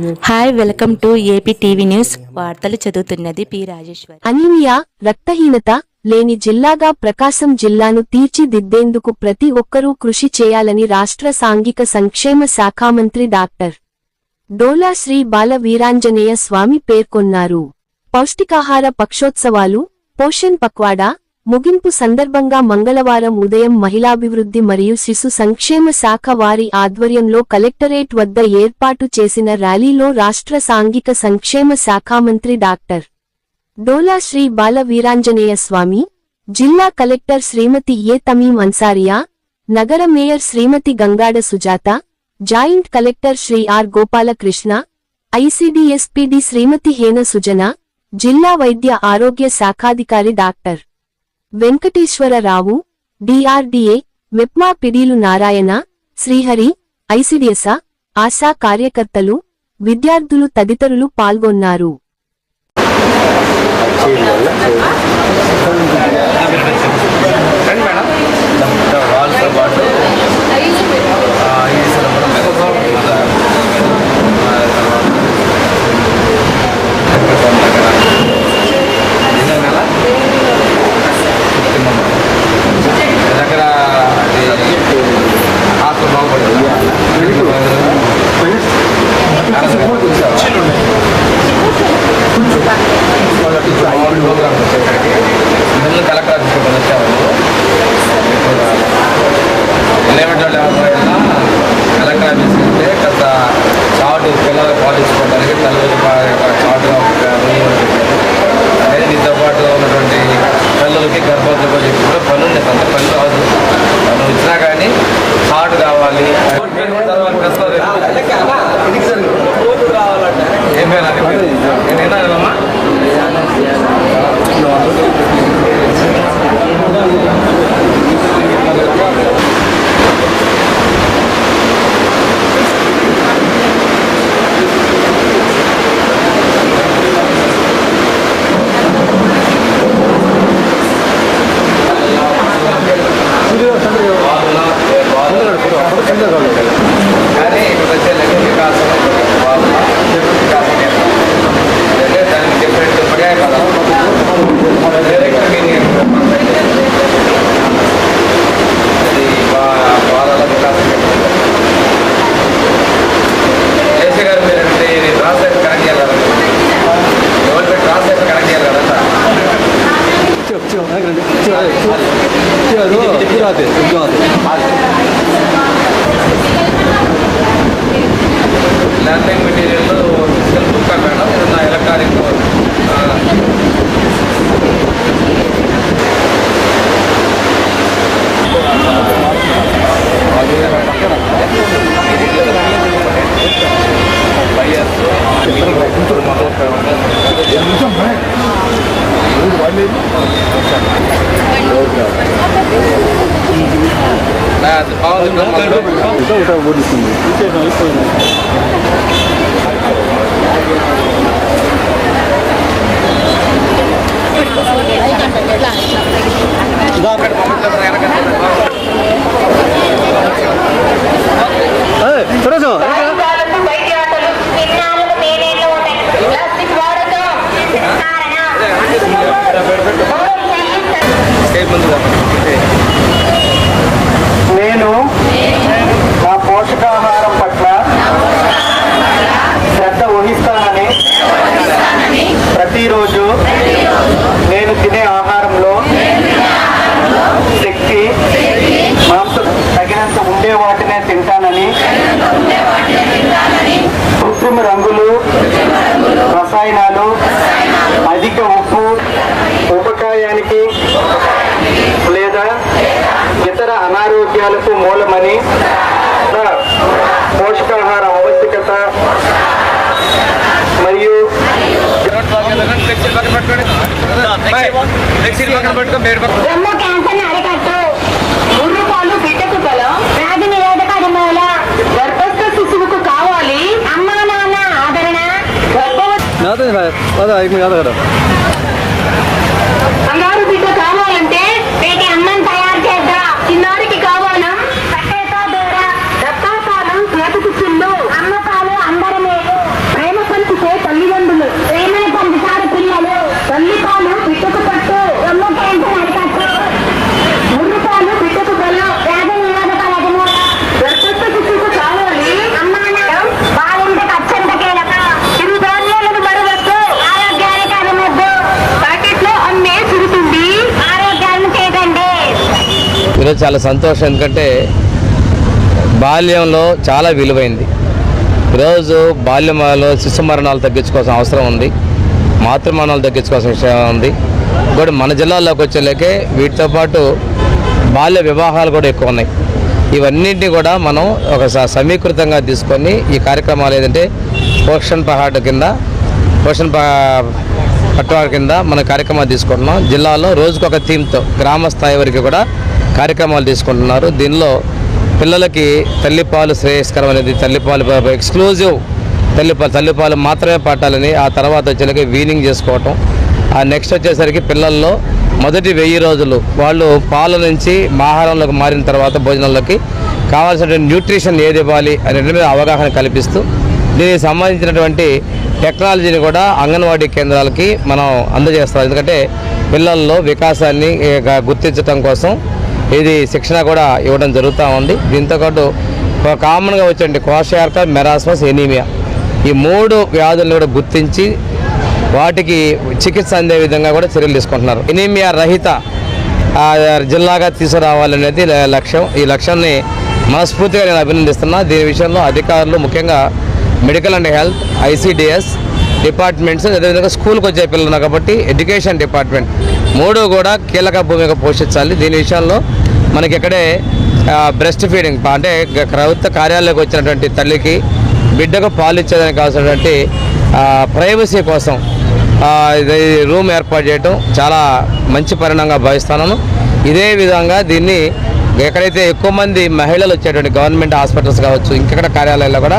Hi welcome to AP TV news వార్తలు చదువుతున్నది P Rajeshwari. Anaemia రక్తహీనత లేని జిల్లాగా ప్రకాశం జిల్లాను తీర్చిదిద్దేందుకు ప్రతి ఒక్కరూ కృషి చేయాలని రాష్ట్ర సాంఘిక సంక్షేమ శాఖ మంత్రి డాక్టర్ డోలా శ్రీ బాల వీరాంజనేయ స్వామి పేర్కొన్నారు. పౌష్టికాహార పక్షోత్సవాలు పోషణ్ పక్వాడా ముగింపు సందర్భంగా మంగళవారం ఉదయం మహిళాభివృద్ధి మరియు శిశు సంక్షేమ శాఖ వారి ఆధ్వర్యంలో కలెక్టరేట్ వద్ద ఏర్పాటు చేసిన ర్యాలీలో రాష్ట్ర సాంఘిక సంక్షేమ శాఖ మంత్రి డాక్టర్ డోలా శ్రీ బాల వీరాంజనేయ స్వామి జిల్లా కలెక్టర్ శ్రీమతి ఏ తమీం అన్సారియా నగర mayor Srimathi Gangada Sujatha joint collector Sri R Gopalakrishna ICDS PD Srimathi Hena Sujana జిల్లా వైద్య ఆరోగ్య శాఖాధికారి డాక్టర్ వెంకటేశ్వరరావు డిఆర్డిఏ మెప్మా పిడీలు నారాయణ శ్రీహరి ఐసిడిఎస ఆశా కార్యకర్తలు విద్యార్థులు తదితరులు పాల్గొన్నారు. ಲ್ಯಾಂಡಿಂಗ್ ಮೆಟೀರಿಯಲ್ ಫಿಸಿಕಲ್ ಬುಕ್ಕ ಬೇಡ ಇದನ್ನು electronic Thank you. Obrigado. Paulo, então, eu vou descobrir. Feijão, isso aí. Dá అనారోగ్యాలకు మూలమని నా పోషకాహార ఆవశ్యకత మరియు రొమ్ము క్యాన్సర్ అరికట్టు. ముర్రు పాలు బిడ్డకు బలం. వ్యాధి నిరోధక మూల గర్భస్థ శిశువుకు కావాలి. అమ్మా నాన్న ఆదరణ. గర్భవతి చాలా సంతోషం. ఎందుకంటే బాల్యంలో చాలా విలువైంది. ఈరోజు బాల్యంలో శిశు మరణాలు తగ్గించుకోవాల్సిన అవసరం ఉంది. మాతృమరణాలు తగ్గించుకోవాల్సిన విషయం ఉంది. కూడా మన జిల్లాలోకి వచ్చేలాకే వీటితో పాటు బాల్య వివాహాలు కూడా ఎక్కువ ఉన్నాయి. ఇవన్నింటినీ కూడా మనం ఒక స- సమీకృతంగా తీసుకొని ఈ కార్యక్రమాలు ఏదంటే పోషణ్ పహాడ్ కింద పోషణ్ ప పట్టువారి కింద మన కార్యక్రమాలు తీసుకుంటున్నాం. జిల్లాలో రోజుకొక థీమ్తో గ్రామ స్థాయి వరకు కూడా కార్యక్రమాలు తీసుకుంటున్నారు. దీనిలో పిల్లలకి తల్లిపాలు శ్రేయస్కరం అనేది తల్లిపాలు ఎక్స్క్లూజివ్ తల్లిపాలు తల్లిపాలు మాత్రమే పట్టాలని ఆ తర్వాత వచ్చేసరికి వీనింగ్ చేసుకోవటం. ఆ నెక్స్ట్ వచ్చేసరికి పిల్లల్లో మొదటి వెయ్యి రోజులు వాళ్ళు పాల నుంచి ఆహారంలోకి మారిన తర్వాత భోజనంలోకి కావాల్సిన న్యూట్రిషన్ ఏది ఇవ్వాలి అనే మీద అవగాహన కల్పిస్తూ దీనికి సంబంధించినటువంటి టెక్నాలజీని కూడా అంగన్వాడీ కేంద్రాలకి మనం అందజేస్తాం ఎందుకంటే పిల్లల్లో వికాసాన్ని గుర్తించడం కోసం ఇది శిక్షణ కూడా ఇవ్వడం జరుగుతూ ఉంది. దీంతో పాటు కామన్గా వచ్చే కోశార్క మెరాస్మస్ ఎనీమియా ఈ మూడు వ్యాధులను కూడా గుర్తించి వాటికి చికిత్స అందే విధంగా కూడా చర్యలు తీసుకుంటున్నారు. ఎనీమియా రహిత జిల్లాగా తీసుకురావాలనేది లక్ష్యం. ఈ లక్ష్యాన్ని మనస్ఫూర్తిగా నేను అభినందిస్తున్నా. దీని విషయంలో అధికారులు ముఖ్యంగా medical and health ICDS departments అదేవిధంగా స్కూల్కి వచ్చే పిల్లలు కాబట్టి ఎడ్యుకేషన్ డిపార్ట్మెంట్ మూడు కూడా కీలక భూమిక పోషించాలి. దీని విషయంలో మనకి ఇక్కడే బ్రెస్ట్ ఫీడింగ్ అంటే ప్రభుత్వ కార్యాలయంలోకి వచ్చినటువంటి తల్లికి బిడ్డకు పాలు ఇచ్చేదానికి కావాల్సినటువంటి ప్రైవసీ కోసం ఇది రూమ్ ఏర్పాటు చేయటం చాలా మంచి పరిణామంగా భావిస్తున్నాను. ఇదే విధంగా దీన్ని ఎక్కడైతే ఎక్కువ మంది మహిళలు వచ్చేటువంటి గవర్నమెంట్ హాస్పిటల్స్ కావచ్చు ఇంకెక్కడ కార్యాలయాల్లో కూడా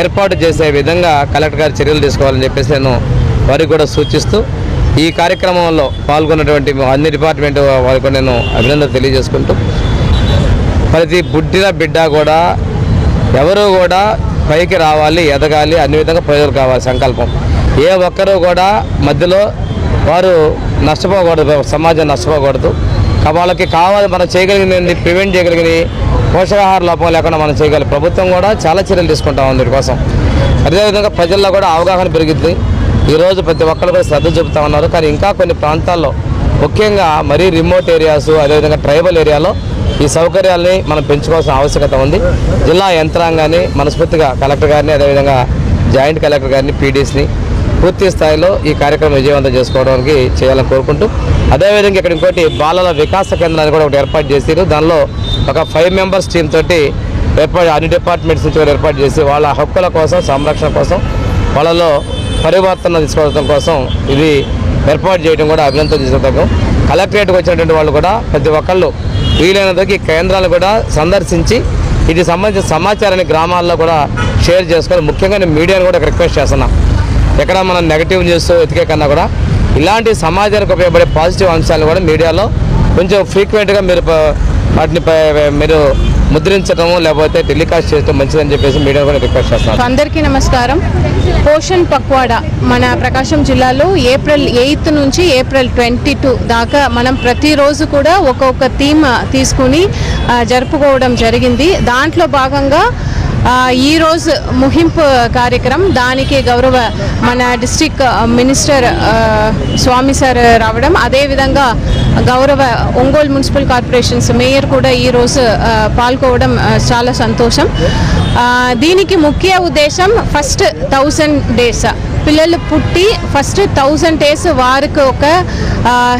ఏర్పాటు చేసే విధంగా కలెక్టర్ గారు చర్యలు తీసుకోవాలని చెప్పేసి నేను వారికి కూడా సూచిస్తూ ఈ కార్యక్రమంలో పాల్గొన్నటువంటి అన్ని డిపార్ట్మెంట్ వారికి నేను అభినందన తెలియజేసుకుంటూ ప్రతి బుడ్డిన బిడ్డ కూడా ఎవరు కూడా పైకి రావాలి ఎదగాలి అన్ని విధంగా ప్రజలు కావాలి సంకల్పం. ఏ ఒక్కరూ కూడా మధ్యలో వారు నష్టపోకూడదు సమాజం నష్టపోకూడదు. వాళ్ళకి కావాలి మనం చేయగలిగినది ప్రివెంట్ చేయగలిగినవి పోషకాహార లోపం లేకుండా మనం చేయగలం ప్రభుత్వం కూడా చాలా చర్యలు తీసుకుంటాం ఉంది అదేవిధంగా ప్రజల్లో కూడా అవగాహన పెరుగుతుంది ఈరోజు ప్రతి ఒక్కరు కూడా శ్రద్ధ చూపుతా ఉన్నారు. కానీ ఇంకా కొన్ని ప్రాంతాల్లో ముఖ్యంగా మరీ రిమోట్ ఏరియాస్ అదేవిధంగా ట్రైబల్ ఏరియాలో ఈ సౌకర్యాల్ని మనం పెంచుకోవాల్సిన ఆవశ్యకత ఉంది. జిల్లా యంత్రాంగాన్ని మనస్ఫూర్తిగా కలెక్టర్ గారిని అదేవిధంగా జాయింట్ కలెక్టర్ గారిని పీడీస్ని పూర్తి స్థాయిలో ఈ కార్యక్రమం విజయవంతం చేసుకోవడానికి చేయాలని కోరుకుంటూ అదేవిధంగా ఇక్కడ ఇంకోటి బాలల వికాస కేంద్రాన్ని కూడా ఒకటి ఏర్పాటు చేశారు దానిలో ఒక ఫైవ్ మెంబర్స్ టీమ్ తోటి ఏర్పాటు అన్ని డిపార్ట్మెంట్స్ నుంచి ఏర్పాటు చేసి వాళ్ళ హక్కుల కోసం సంరక్షణ కోసం వాళ్ళలో పరివర్తన తీసుకోవడం కోసం ఇది ఏర్పాటు చేయడం కూడా అభినందన తీసుకోవడం కలెక్టరేట్కి వచ్చినటువంటి వాళ్ళు కూడా ప్రతి ఒక్కళ్ళు వీలైనంతకి కేంద్రాలు కూడా సందర్శించి ఇది సంబంధించిన సమాచారాన్ని గ్రామాల్లో కూడా షేర్ చేసుకొని ముఖ్యంగా నేను మీడియాను కూడా రిక్వెస్ట్ చేస్తున్నా. ఎక్కడ మనం నెగటివ్ న్యూస్ ఎతికే కన్నా కూడా ఇలాంటి సమాజానికి ఉపయోగపడే పాజిటివ్ అంశాలు కూడా మీడియాలో కొంచెం ఫ్రీక్వెంట్గా మీరు వాటిని మీరు ముద్రించడము లేకపోతే టెలికాస్ట్ చేయడం మంచిదని చెప్పేసి మీడియా కూడా రిక్వెస్ట్ చేస్తాను. అందరికీ నమస్కారం. పోషన్ పక్వాడా మన ప్రకాశం జిల్లాలో ఏప్రిల్ ఎయిత్ నుంచి ఏప్రిల్ ట్వంటీ టూ దాకా మనం ప్రతిరోజు కూడా ఒక్కొక్క థీమ్ తీసుకుని జరుపుకోవడం జరిగింది. దాంట్లో భాగంగా ఈరోజు ముగింపు ముహింపు కార్యక్రమం. దానికి గౌరవ మన డిస్టిక్ మినిస్టర్ స్వామి సార్ రావడం. అదేవిధంగా గౌరవ ఒంగోలు మున్సిపల్ కార్పొరేషన్స్ మేయర్ కూడా ఈ రోజు పాల్గొవడం చాలా సంతోషం. దీనికి ముఖ్య ఉద్దేశం ఫస్ట్ థౌజండ్ డేస్. పిల్లలు పుట్టి ఫస్ట్ థౌజండ్ డేస్ వారికి ఒక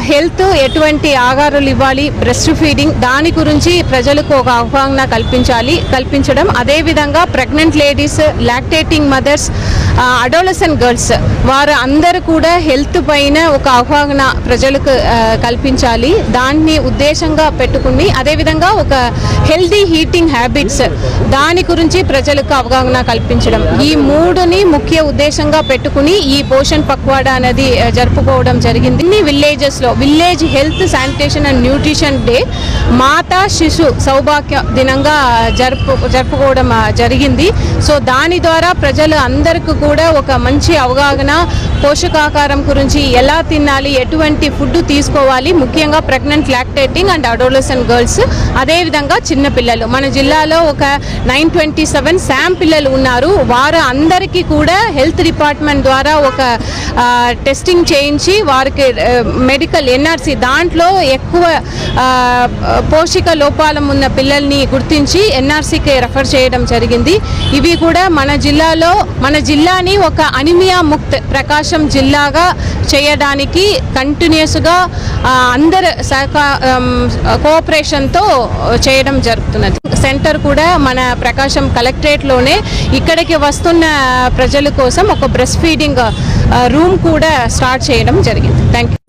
హెల్త్ ఎటువంటి ఆహారాలు ఇవ్వాలి బ్రెస్ట్ ఫీడింగ్ దాని గురించి ప్రజలకు ఒక అవగాహన కల్పించాలి కల్పించడం. అదేవిధంగా pregnant ladies lactating mothers adolescent girls వారు అందరూ కూడా హెల్త్ పైన ఒక అవగాహన ప్రజలకు కల్పించాలి. దాన్ని ఉద్దేశంగా పెట్టుకుని అదేవిధంగా ఒక హెల్దీ హీటింగ్ హ్యాబిట్స్ దాని గురించి ప్రజలకు అవగాహన కల్పించడం. ఈ మూడుని ముఖ్య ఉద్దేశంగా పెట్టుకుని ఈ పోషణ్ పక్వాడా అనేది జరుపుకోవడం జరిగింది. ఇన్ని విలేజెస్లో village health sanitation and nutrition day మాతా శిశు సౌభాగ్య దినంగా జరుపు జరుపుకోవడం జరిగింది. సో దాని ద్వారా ప్రజలు అందరికీ కూడా ఒక మంచి అవగాహన పోషకాహారం గురించి ఎలా తినాలి ఎటువంటి ఫుడ్ తీసుకోవాలి ముఖ్యంగా pregnant lactating and adolescent girls అదేవిధంగా చిన్నపిల్లలు మన జిల్లాలో ఒక నైన్ ట్వంటీ సెవెన్ శామ్ పిల్లలు ఉన్నారు. వారు అందరికీ కూడా హెల్త్ డిపార్ట్మెంట్ ద్వారా ఒక టెస్టింగ్ చేయించి వారికి మెడికల్ ఎన్ఆర్సి దాంట్లో ఎక్కువ పోషక లోపాలం ఉన్న పిల్లల్ని గుర్తించి ఎన్ఆర్సీకి రెఫర్ చేయడం జరిగింది. ఇవి కూడా మన జిల్లాలో మన జిల్లాని ఒక అనిమియా ముక్త్ ప్రకాశం జిల్లాగా చేయడానికి కంటిన్యూస్గా అందరు సహకా కోఆపరేషన్తో చేయడం జరుగుతున్నది. సెంటర్ కూడా మన ప్రకాశం కలెక్టరేట్లోనే ఇక్కడికి వస్తున్న ప్రజల కోసం ఒక బ్రెస్ట్ ఫీడింగ్ రూమ్ కూడా స్టార్ట్ చేయడం జరిగింది. Thank you